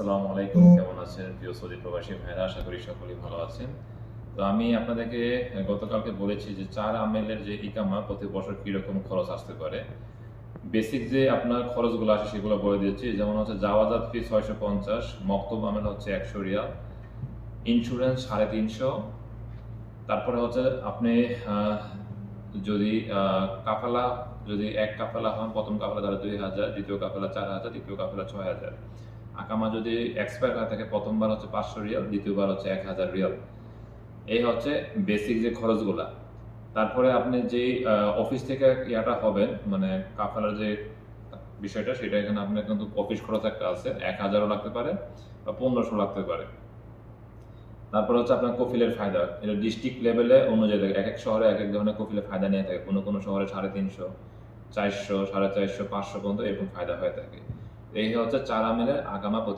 আসসালামু আলাইকুম, কেমন আছেন? প্রিয় সৌদি প্রবাসী ভাইরা, আশা করি সকলেই ভালো আছেন। তো আমি আপনাদেরকে গতকালকে বলেছি যে চার আমেলের যে ইকামা প্রতি বছর কীরকম খরচ আসতে পারে। বেসিক যে আপনার খরচগুলো সেগুলো বলে দিয়েছি যেমন হচ্ছে জাওয়াজাত ফি ছয়শো পঞ্চাশ, মক্তব আমেল হচ্ছে একশো রিয়াল, ইন্স্যুরেন্স সাড়ে তিনশো। তারপরে হচ্ছে আপনি যদি কাফালা, যদি এক কাফালা হন, প্রথম কাফালা ধরে দুই হাজার, দ্বিতীয় কাফালা চার হাজার, তৃতীয় কাফালা ছয় হাজার। আকামা যদি এক্সপায়ার হয়ে থাকে, প্রথমবার হচ্ছে পাঁচশো রিয়াল, দ্বিতীয়বার হচ্ছে এক হাজার রিয়াল। এই হচ্ছে বেসিক যে খরচগুলা। তারপরে আপনি যে অফিস থেকে ইয়াটা হবেন মানে কাফালার যে বিষয়টা, সেটা এখানে আপনার কিন্তু অফিস খরচ একটা আছে, এক হাজারও লাগতে পারে বা পনেরোশো লাগতে পারে। তারপর হচ্ছে আপনার কফিলের ফায়দা। এটা ডিস্ট্রিক্ট লেভেলে অনুযায়ী থাকে এক এক শহরে এক এক ধরনের কফিলের ফায়দা নিয়ে থাকে। কোনো কোনো শহরে সাড়ে তিনশো, চারশো, সাড়ে চারশো, পাঁচশো পর্যন্ত এরকম ফায়দা হয়ে থাকে। এই হচ্ছে চার আমেলের আগামা